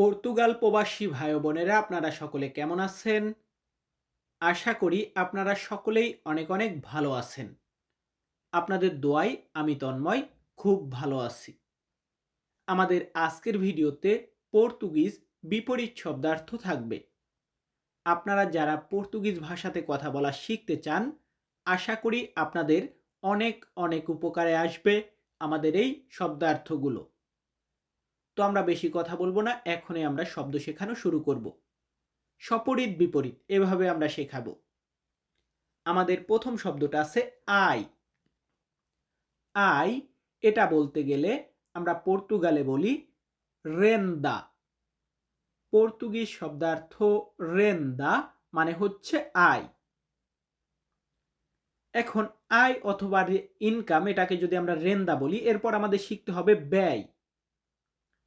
Portugal প্রবাসী ভাই বোনেরা, আপনারা সকলে কেমন আছেন? আশা করি আপনারা সকলেই অনেক অনেক ভালো আছেন। আপনাদের দোয়াই আমি তন্ময়, খুব ভালো আছি। আমাদের আজকের ভিডিওতে পর্তুগিজ বিপরীত শব্দার্থ থাকবে। আপনারা যারা পর্তুগিজ ভাষাতে কথা বলা শিখতে চান, আশা করি আপনাদের অনেক অনেক উপকারে আসবে আমাদের এই শব্দার্থগুলো। তো আমরা বেশি কথা বলব না, এখনই আমরা শব্দ শেখানো শুরু করব। সপরিত বিপরীত, এভাবে আমরা শেখাবো। আমাদের প্রথম শব্দটা আছে আই। আই, এটা বলতে গেলে আমরা পর্তুগালে বলি রেন্দা। পর্তুগিজ শব্দার্থ রেন্দা মানে হচ্ছে আয় এখন আয় অথবা ইনকাম এটাকে যদি আমরা রেন্দা বলি, এরপর আমাদের শিখতে হবে ব্যয়।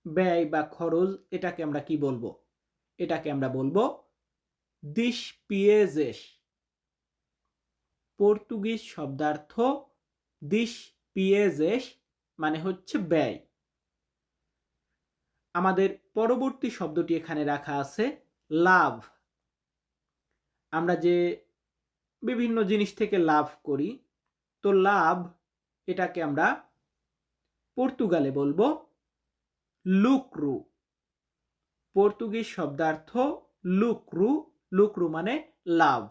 ব্যয় বা খরচ এটাকে আমরা কি বলব? এটাকে আমরা বলব দিস পিয়েজেস পর্তুগিজ শব্দার্থ দিস পিয়েজেস মানে হচ্ছে ব্যয়। আমাদের পরবর্তী শব্দটি এখানে রাখা আছে লাভ। আমরা যে বিভিন্ন জিনিস থেকে লাভ করি, তো লাভ এটাকে আমরা পর্তুগালে বলব লুকরু। পর্তুগিজ শব্দার্থ লুকরু। লুকরু মানে লাভ।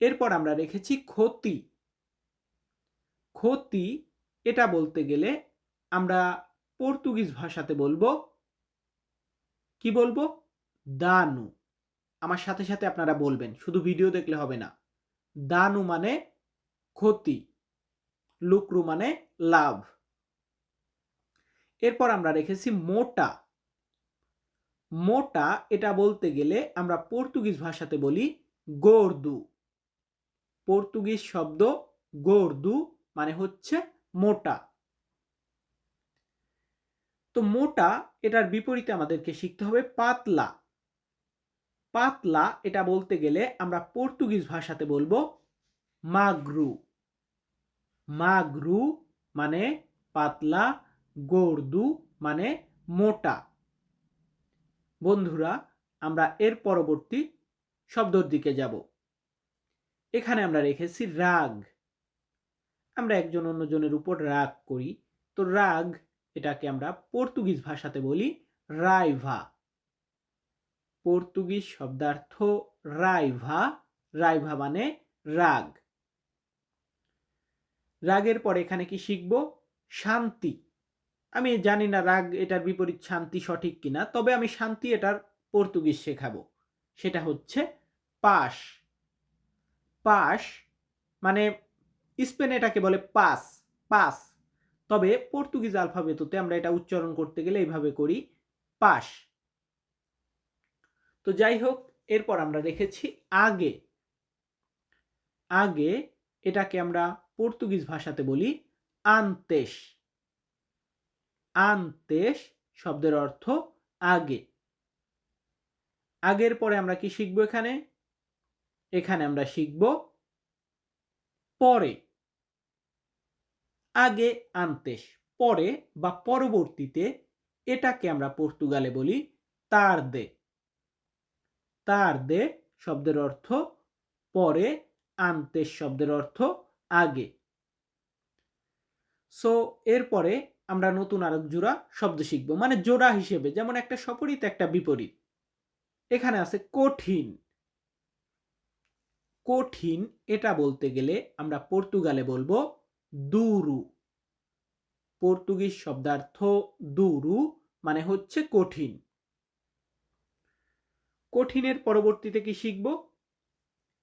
এরপর আমরা রেখেছি ক্ষতি। ক্ষতি, এটা বলতে গেলে আমরা পর্তুগিজ ভাষাতে বলব, কি বলব? দানু। আমার সাথে সাথে আপনারা বলবেন, শুধু ভিডিও দেখলে হবে না। দানু মানে ক্ষতি, লুকরু মানে লাভ। এরপর আমরা রেখেছি মোটা। মোটা, এটা বলতে গেলে আমরা পর্তুগিজ ভাষাতে বলি গোর্দু। পর্তুগিজ শব্দ গোর্দু মানে হচ্ছে মোটা। তো মোটা, এটার বিপরীতে আমাদেরকে শিখতে হবে পাতলা। পাতলা, এটা বলতে গেলে আমরা পর্তুগিজ ভাষাতে বলব মাগরু। মাগরু মানে পাতলা গোর্দু মানে মোটা। বন্ধুরা, আমরা এর পরবর্তী শব্দর দিকে যাব। এখানে আমরা রেখেছি রাগ। আমরা একজন অন্যজনের উপর রাগ করি। তো রাগ, এটাকে আমরা পর্তুগিজ ভাষাতে বলি রাইভা। পর্তুগিজ শব্দার্থ রাইভা। রাইভা মানে রাগ। রাগের পর এখানে কি শিখব? শান্তি। আমি জানি না রাগ এটার বিপরীত শান্তি সঠিক কিনা, তবে আমি শান্তি এটার পর্তুগিজ শেখাবো। সেটা হচ্ছে পাশ পাশ মানে স্পেন এটাকে বলে পাস পাস। তবে পর্তুগিজ আলফাবেততে আমরা এটা উচ্চারণ করতে গেলে এইভাবে করি পাশ তো যাই হোক, এরপর আমরা রেখেছি আগে। আগে এটাকে আমরা পর্তুগিজ ভাষাতে বলি আন্তেশ আন্তেশ শব্দের অর্থ আগে। আগের পরে আমরা কি শিখব এখানে? এখানে আমরা শিখব পরে। আগে আন্তেশ, পরে বা পরবর্তীতে এটাকে আমরা পর্তুগালে বলি তার দে। তার দে শব্দের অর্থ পরে, আন্তেশ শব্দের অর্থ আগে। সো এরপরে আমরা নতুন আরেক জোড়া শব্দ শিখব। মানে জোড়া হিসেবে, যেমন একটা সপরিত, একটা বিপরীত। এখানে আছে কঠিন। কঠিন, এটা বলতে গেলে আমরা পর্তুগালে বলব দুরু। পর্তুগিজ শব্দার্থ দুরু মানে হচ্ছে কঠিন। কঠিনের পরবর্তীতে কি শিখব?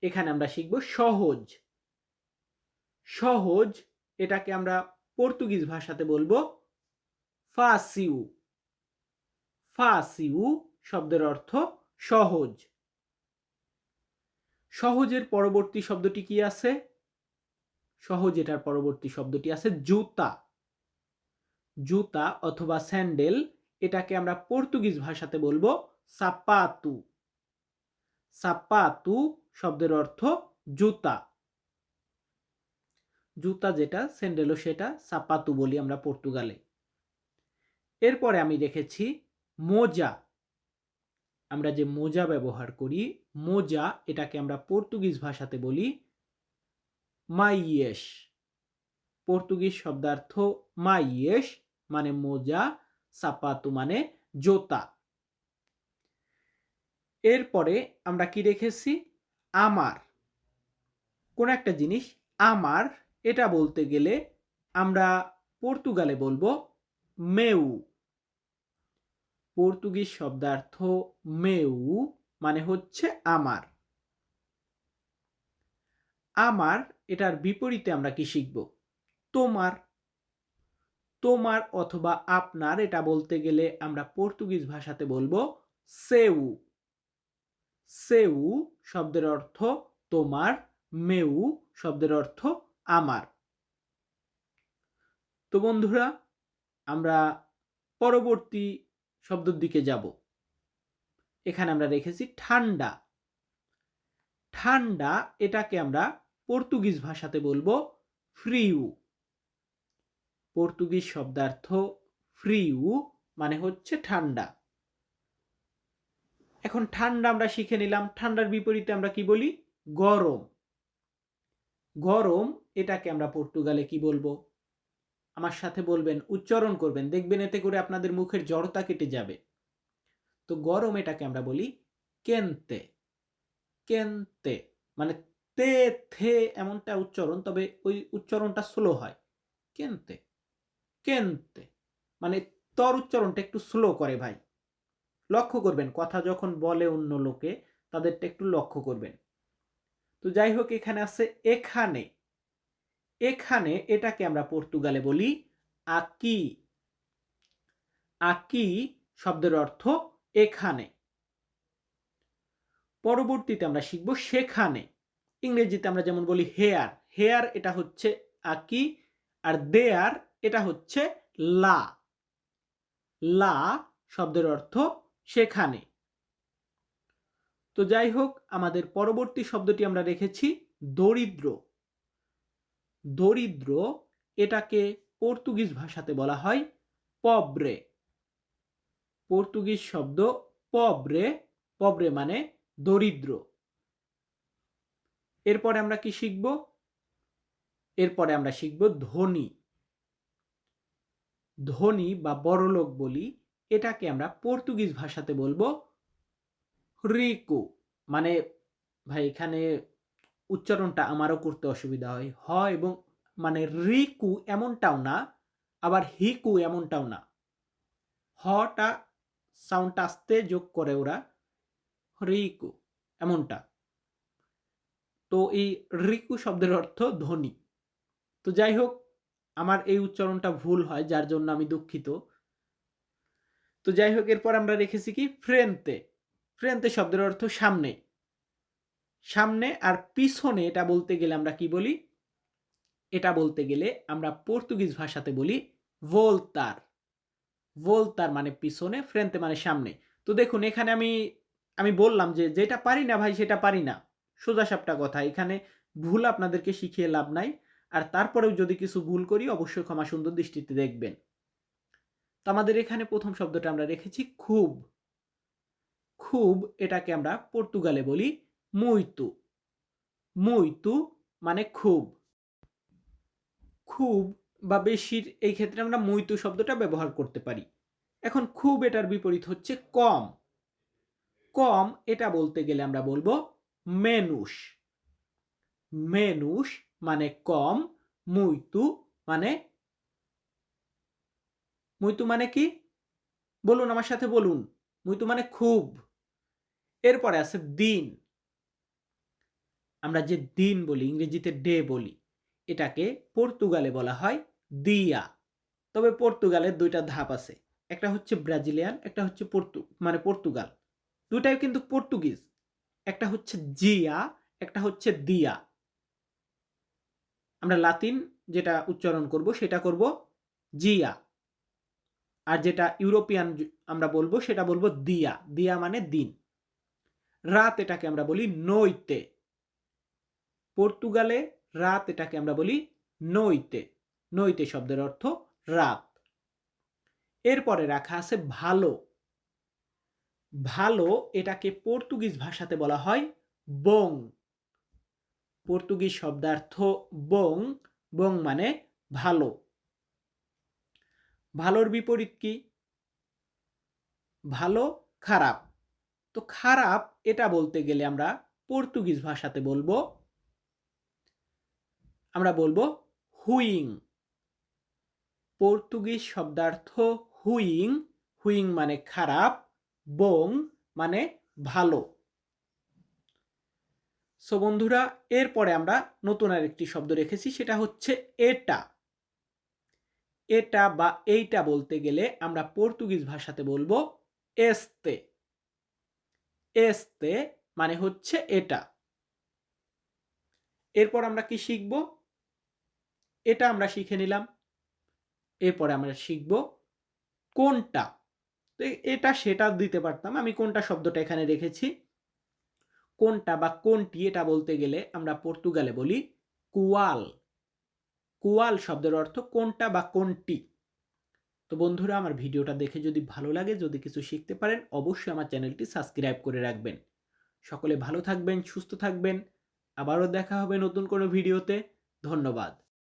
এখানে আমরা শিখব সহজ। সহজ, এটাকে আমরা পর্তুগিজ ভাষাতে বলব ফাসিউ। ফাসিউ শব্দের অর্থ সহজ। সহজের পরবর্তী শব্দটি কি আছে? সহজ এটার পরবর্তী শব্দটি আছে জুতা। জুতা অথবা স্যান্ডেল এটাকে আমরা পর্তুগিজ ভাষাতে বলব সাপাতু। সাপাতু শব্দের অর্থ জুতা। জুতা যেটা, স্যান্ডেলও সেটা, সাপাতু বলি আমরা পর্তুগালে। এরপরে আমি রেখেছি মোজা। আমরা যে মোজা ব্যবহার করি, মোজা এটাকে আমরা পর্তুগিজ ভাষাতে বলি মাইয়েস পর্তুগিজ শব্দার্থ মাইয়েস মানে মোজা, সাপাতু মানে জোতা। এরপরে আমরা কি রেখেছি আমার। কোন একটা জিনিস, আমার এটা বলতে গেলে আমরা পর্তুগালে বলব মেউ। পর্তুগিজ শব্দার্থ মেউ মানে হচ্ছে আমার। আমার, এটার বিপরীতে আমরা কি শিখব? তোমার। তোমার অথবা আপনার, এটা বলতে গেলে আমরা পর্তুগিজ ভাষাতে বলব সেউ। সেউ শব্দের অর্থ তোমার, মেউ শব্দের অর্থ আমার। তো বন্ধুরা, আমরা পরবর্তী শব্দের দিকে যাব। এখানে আমরা রেখেছি ঠান্ডা। ঠান্ডা এটাকে আমরা পর্তুগিজ ভাষাতে বলব ফ্রিউ। পর্তুগিজ শব্দার্থ ফ্রিউ মানে হচ্ছে ঠান্ডা। এখন ঠান্ডা আমরা শিখে নিলাম। ঠান্ডার বিপরীতে আমরা কি বলি? গরম। গরম এটাকে আমরা পর্তুগালে কি বলব? আমার সাথে বলবেন, উচ্চারণ করবেন, দেখবেন এতে করে আপনাদের মুখের জড়তা কেটে যাবে। তো গরম এটাকে আমরা বলি কেনতে। কেনতে মানে তে, থে এমনটা উচ্চারণ, তবে ওই উচ্চারণটা স্লো হয়। কেনতে। কেনতে মানে তর উচ্চারণটা একটু স্লো করে ভাই। লক্ষ্য করবেন, কথা যখন বলে অন্য লোকে, তাদেরটা একটু লক্ষ্য করবেন। তো যাই হোক, এখানে আছে এখানে। এখানে এটাকে আমরা পর্তুগালে বলি আকি। আকি শব্দের অর্থ এখানে। পরবর্তীতে আমরা শিখব সেখানে। ইংরেজিতে আমরা যেমন বলি হেয়ার হেয়ার এটা হচ্ছে আকি আর দেয়ার এটা হচ্ছে লা। লা শব্দের অর্থ সেখানে। তো যাই হোক, আমাদের পরবর্তী শব্দটি আমরা রেখেছি দরিদ্র। দরিদ্র এটাকে পর্তুগিজ ভাষাতে বলা হয় পব্রে। পর্তুগিজ শব্দ পব্রে পব্রে মানে দরিদ্র। এরপরে আমরা কি শিখব? এরপরে আমরা শিখব ধনী। ধনী বা বড়লোক বলি, এটাকে আমরা পর্তুগিজ ভাষাতে বলব রিকু। মানে ভাই এখানে উচ্চারণটা আমারও করতে অসুবিধা হয়। হ এবং মানে রিকু এমনটাও না, আবার হিকু এমনটাও না। হটা সাউন্ডটা আসতে যোগ করে ওরা, রিকু এমনটা। তো এই রিকু শব্দের অর্থ ধনী তো যাই হোক, আমার এই উচ্চারণটা ভুল হয়, যার জন্য আমি দুঃখিত। তো যাই হোক, এরপর আমরা রেখেছি কি? ফ্রেন্তে। ফ্রেন্তে শব্দের অর্থ সামনে। সামনে আর পিছনে এটা বলতে গেলে আমরা কি বলি? এটা বলতে গেলে আমরা পর্তুগিজ ভাষাতে বলি ভোলতার। ভোলতার মানে পিছনে, ফ্রেন্তে মানে সামনে। তো দেখুন, এখানে আমি আমি বললাম যে যেটা পারি না ভাই, সেটা পারি না। সোজা সাপটা কথা। এখানে ভুল আপনাদেরকে শিখিয়ে লাভ নাই। আর তারপরেও যদি কিছু ভুল করি, অবশ্যই ক্ষমা সুন্দর দৃষ্টিতে দেখবেন। তো আমাদের এখানে প্রথম শব্দটা আমরা রেখেছি খুব। খুব এটাকে আমরা পর্তুগালে বলি মুইতু মুইতু মানে খুব। খুব বা বেশির এই ক্ষেত্রে আমরা মুইতু শব্দটা ব্যবহার করতে পারি। এখন খুব এটার বিপরীত হচ্ছে কম। কম এটা বলতে গেলে আমরা বলব মেনুষ মেনুষ মানে কম মুইতু মানে মুইতু মানে কি? বলুন আমার সাথে বলুন। মুইতু মানে খুব। এরপরে আছে দিন। আমরা যে দিন বলি, ইংরেজিতে ডে বলি, এটাকে পর্তুগালে বলা হয় দিয়া। তবে পর্তুগালের দুইটা ধাপ আছে, একটা হচ্ছে ব্রাজিলিয়ান, একটা হচ্ছে পর্তু মানে পর্তুগাল। দুটাই কিন্তু পর্তুগিজ, একটা হচ্ছে জিয়া, একটা হচ্ছে দিয়া। আমরা লাতিন যেটা উচ্চারণ করব, সেটা করব জিয়া। আর যেটা ইউরোপিয়ান আমরা বলব, সেটা বলব দিয়া। দিয়া মানে দিন। রাত এটাকে আমরা বলি নইতে পর্তুগালে রাত এটাকে আমরা বলি নইতে। নইতে শব্দের অর্থ রাত। এরপরে রাখা আছে ভালো। ভালো এটাকে পর্তুগিজ ভাষাতে বলা হয় বং। পর্তুগিজ শব্দার্থ বং বং মানে ভালো। ভালোর বিপরীত কি? ভালো, খারাপ। তো খারাপ এটা বলতে গেলে আমরা পর্তুগিজ ভাষাতে বলব আমরা বলব হুইং। পর্তুগিজ শব্দার্থ হুইং হুইং মানে খারাপ, বং মানে ভালো। সো বন্ধুরা, এরপরে আমরা নতুন আরেকটি শব্দ রেখেছি, সেটা হচ্ছে এটা। এটা বা এইটা বলতে গেলে আমরা পর্তুগিজ ভাষাতে বলব এস্তে। এস্তে মানে হচ্ছে এটা। এরপর আমরা কি শিখব? এটা আমরা শিখে নিলাম। এরপরে আমরা শিখব কোনটা। তো এটা সেটা দিতে পারতাম। আমি কোনটা শব্দটা এখানে রেখেছি। কোনটা বা কোনটি এটা বলতে গেলে আমরা পর্তুগালে বলি কুয়াল। কুয়াল শব্দের অর্থ কোনটা বা কোনটি। তো বন্ধুরা, আমার ভিডিওটা দেখে যদি ভালো লাগে, যদি কিছু শিখতে পারেন, অবশ্যই আমার চ্যানেলটি সাবস্ক্রাইব করে রাখবেন। সকলে ভালো থাকবেন, সুস্থ থাকবেন। আবারও দেখা হবে নতুন কোনো ভিডিওতে। ধন্যবাদ।